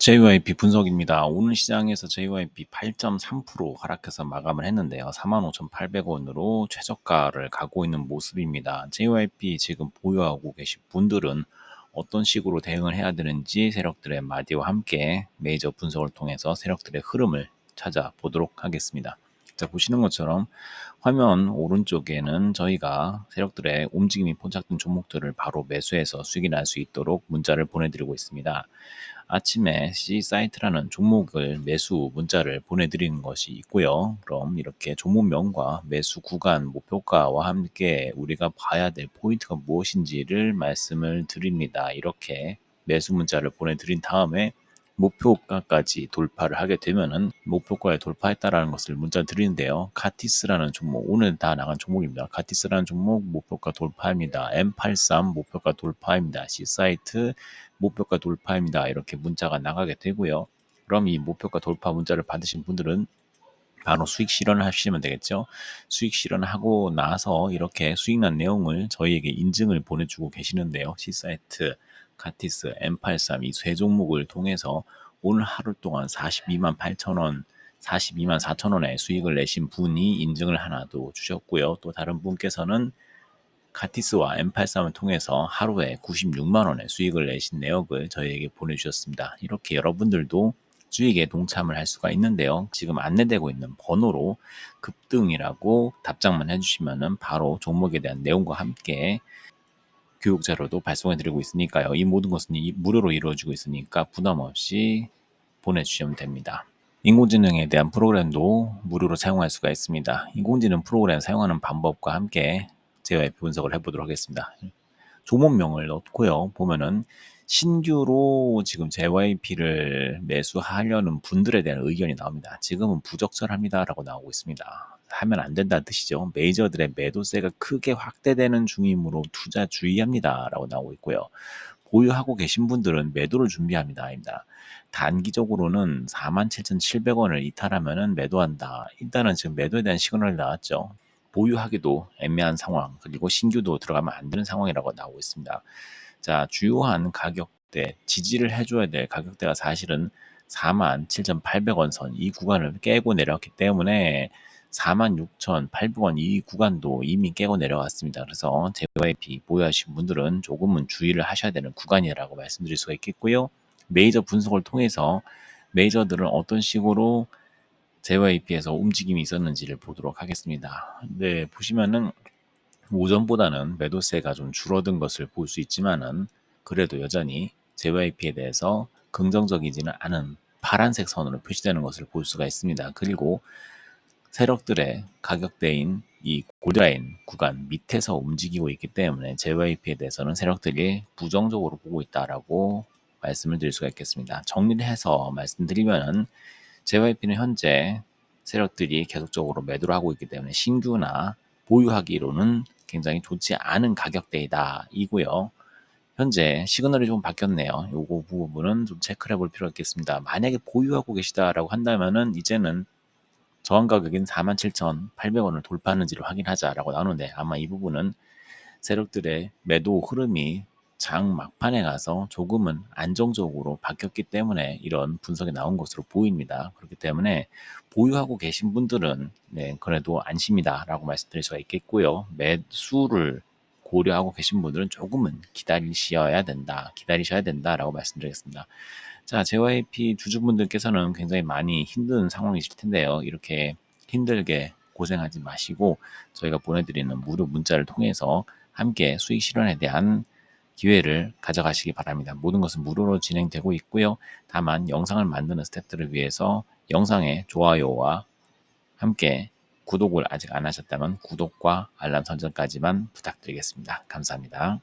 JYP 분석입니다. 오늘 시장에서 JYP 8.3% 하락해서 마감을 했는데요. 45,800원으로 최저가를 가고 있는 모습입니다. JYP 지금 보유하고 계신 분들은 어떤 식으로 대응을 해야 되는지 세력들의 마디와 함께 메이저 분석을 통해서 세력들의 흐름을 찾아보도록 하겠습니다. 자, 보시는 것처럼 화면 오른쪽에는 저희가 세력들의 움직임이 포착된 종목들을 바로 매수해서 수익이 날 수 있도록 문자를 보내드리고 있습니다. 아침에 C 사이트라는 종목을 매수 문자를 보내드리는 것이 있고요. 그럼 이렇게 종목명과 매수 구간, 목표가와 함께 우리가 봐야 될 포인트가 무엇인지를 말씀을 드립니다. 이렇게 매수 문자를 보내드린 다음에 목표가까지 돌파를 하게 되면은 목표가에 돌파했다라는 것을 문자 드리는데요. 카티스라는 종목 오늘 다 나간 종목입니다. 카티스라는 종목 목표가 돌파입니다. M83 목표가 돌파입니다. C사이트 목표가 돌파입니다. 이렇게 문자가 나가게 되고요. 그럼 이 목표가 돌파 문자를 받으신 분들은 바로 수익 실현을 하시면 되겠죠. 수익 실현하고 나서 이렇게 수익난 내용을 저희에게 인증을 보내주고 계시는데요. C사이트 카티스, M83 이 세 종목을 통해서 오늘 하루 동안 42만 8천 원, 42만 4천 원의 수익을 내신 분이 인증을 하나 도 주셨고요. 또 다른 분께서는 카티스와 M83을 통해서 하루에 96만 원의 수익을 내신 내역을 저희에게 보내주셨습니다. 이렇게 여러분들도 수익에 동참을 할 수가 있는데요. 지금 안내되고 있는 번호로 급등이라고 답장만 해주시면 바로 종목에 대한 내용과 함께 교육 자료도 발송해 드리고 있으니까요. 이 모든 것은 무료로 이루어지고 있으니까 부담 없이 보내주시면 됩니다. 인공지능에 대한 프로그램도 무료로 사용할 수가 있습니다. 인공지능 프로그램 사용하는 방법과 함께 제가 분석을 해보도록 하겠습니다. 종목명을 넣고요. 보면은 신규로 지금 JYP를 매수하려는 분들에 대한 의견이 나옵니다. 지금은 부적절합니다라고 나오고 있습니다. 하면 안 된다는 뜻이죠. 메이저들의 매도세가 크게 확대되는 중이므로 투자 주의합니다라고 나오고 있고요. 보유하고 계신 분들은 매도를 준비합니다. 아닙니다. 단기적으로는 47,700원을 이탈하면 매도한다. 일단은 지금 매도에 대한 시그널이 나왔죠. 보유하기도 애매한 상황, 그리고 신규도 들어가면 안 되는 상황이라고 나오고 있습니다. 자, 주요한 가격대, 지지를 해줘야 될 가격대가 사실은 47,800원 선 이 구간을 깨고 내렸기 때문에 46,800원 이 구간도 이미 깨고 내려왔습니다. 그래서 JYP 보유하신 분들은 조금은 주의를 하셔야 되는 구간이라고 말씀드릴 수가 있겠고요. 메이저 분석을 통해서 메이저들은 어떤 식으로 JYP에서 움직임이 있었는지를 보도록 하겠습니다. 네, 보시면은 오전보다는 매도세가 좀 줄어든 것을 볼 수 있지만은 그래도 여전히 JYP에 대해서 긍정적이지는 않은 파란색 선으로 표시되는 것을 볼 수가 있습니다. 그리고 세력들의 가격대인 이 골드라인 구간 밑에서 움직이고 있기 때문에 JYP에 대해서는 세력들이 부정적으로 보고 있다라고 말씀을 드릴 수가 있겠습니다. 정리를 해서 말씀드리면은 JYP는 현재 세력들이 계속적으로 매도를 하고 있기 때문에 신규나 보유하기로는 굉장히 좋지 않은 가격대이다 이고요. 현재 시그널이 좀 바뀌었네요. 요거 부분은 좀 체크를 해볼 필요가 있겠습니다. 만약에 보유하고 계시다라고 한다면은 이제는 저항 가격인 47,800원을 돌파하는지를 확인하자라고 나오는데 아마 이 부분은 세력들의 매도 흐름이 장 막판에 가서 조금은 안정적으로 바뀌었기 때문에 이런 분석이 나온 것으로 보입니다. 그렇기 때문에 보유하고 계신 분들은 네, 그래도 안심이다라고 말씀드릴 수가 있겠고요. 매수를 고려하고 계신 분들은 조금은 기다리셔야 된다, 기다리셔야 된다라고 말씀드리겠습니다. 자, JYP 주주분들께서는 굉장히 많이 힘든 상황이실 텐데요. 이렇게 힘들게 고생하지 마시고 저희가 보내드리는 무료 문자를 통해서 함께 수익 실현에 대한 기회를 가져가시기 바랍니다. 모든 것은 무료로 진행되고 있고요. 다만 영상을 만드는 스태프들을 위해서 영상의 좋아요와 함께 구독을 아직 안 하셨다면 구독과 알람 설정까지만 부탁드리겠습니다. 감사합니다.